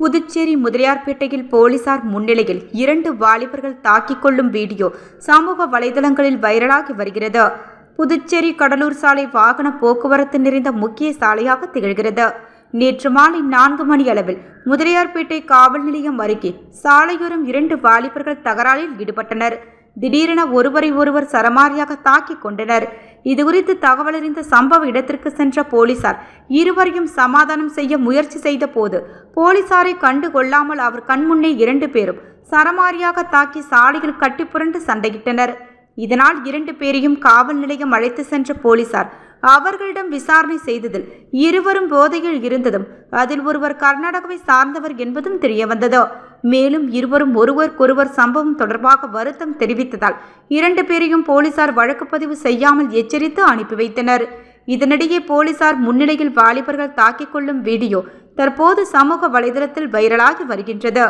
புதுச்சேரி முதலியார்பேட்டையில் போலீசார் முன்னிலையில் இரண்டு வாலிபர்கள் தாக்கிக் கொள்ளும் வீடியோ சமூக வலைதளங்களில் வைரலாகி வருகிறது. புதுச்சேரி கடலூர் சாலை வாகன போக்குவரத்து நிறைந்த முக்கிய சாலையாக திகழ்கிறது. நேற்று மாலை நான்கு மணி அளவில் முதலியார்பேட்டை காவல் நிலையம் அருகே சாலையோரம் இரண்டு வாலிபர்கள் தகராறில் ஈடுபட்டனர். திடீரென ஒருவரை ஒருவர் சரமாரியாக தாக்கிக் கொண்டனர். இதுகுறித்து தகவலறிந்த சம்பவ இடத்திற்கு சென்ற போலீசார் இருவரையும் சமாதானம் செய்ய முயற்சி செய்த போது போலீசாரை கண்டு கொள்ளாமல் அவர் கண்முன்னே இரண்டு பேரும் சரமாரியாக தாக்கி சாலையில் கட்டிப்புரண்டு சண்டையிட்டனர். இதனால் இரண்டு பேரையும் காவல் நிலையம் அழைத்து சென்ற போலீசார் அவர்களிடம் விசாரணை செய்ததில் இருவரும் போதையில் இருந்ததும் அதில் ஒருவர் கர்நாடகாவை சார்ந்தவர் என்பதும் தெரியவந்தது. மேலும் இருவரும் ஒருவருக்கொருவர் சம்பவம் தொடர்பாக வருத்தம் தெரிவித்ததால் இரண்டு பேரையும் போலீசார் வழக்கு பதிவு செய்யாமல் எச்சரித்து அனுப்பி வைத்தனர். இதனிடையே போலீசார் முன்னிலையில் வாலிபர்கள் தாக்கிக் கொள்ளும் வீடியோ தற்போது சமூக வலைதளத்தில் வைரலாகி வருகின்றது.